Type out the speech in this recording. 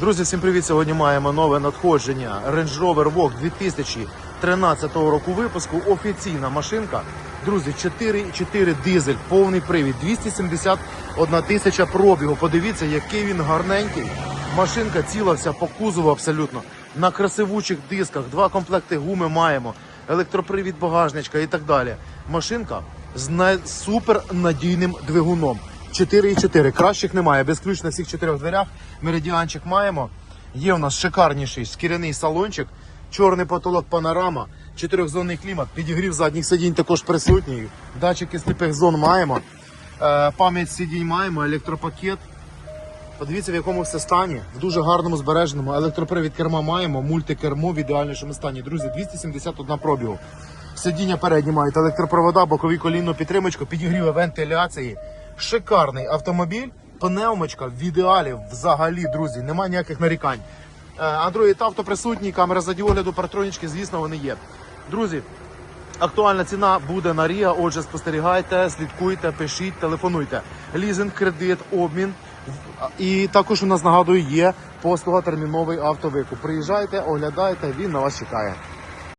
Друзі, всім привіт! Сьогодні маємо нове надходження Range Rover Vogue 2013 року випуску. Офіційна машинка. Друзі, 4,4 дизель, повний привід, 271 тисяча пробігу. Подивіться, який він гарненький. Машинка ціла вся по кузову абсолютно. На красивучих дисках, два комплекти гуми маємо, електропривід багажничка і так далі. Машинка з супер надійним двигуном. 4,4. Кращих немає. Безключ на всіх чотирьох дверях. Меридіанчик маємо. Є у нас шикарніший шкіряний салончик, чорний потолок панорама, чотирьохзонний клімат, підігрів задніх сидінь також присутній. Датчики сліпих зон маємо. Е, пам'ять сидінь маємо, електропакет. Подивіться, в якому все стані. В дуже гарному збереженому. Електропривід керма маємо, мультикермо в ідеальнішому стані. Друзі, 271 пробігу. Сидіння передні мають електропровода, бокові колінну підтримочку, підігріви вентиляції. Шикарний автомобіль, пневмочка в ідеалі взагалі, друзі, немає ніяких нарікань. Е, Android авто присутній, камера задіогляду, партронічки, звісно, вони є. Друзі, Актуальна ціна буде на Ріа, отже, спостерігайте, слідкуйте, пишіть, телефонуйте. Лізинг, кредит, обмін. І також у нас нагадую є послуга терміновий автовикуп. Приїжджайте, оглядайте, він на вас чекає.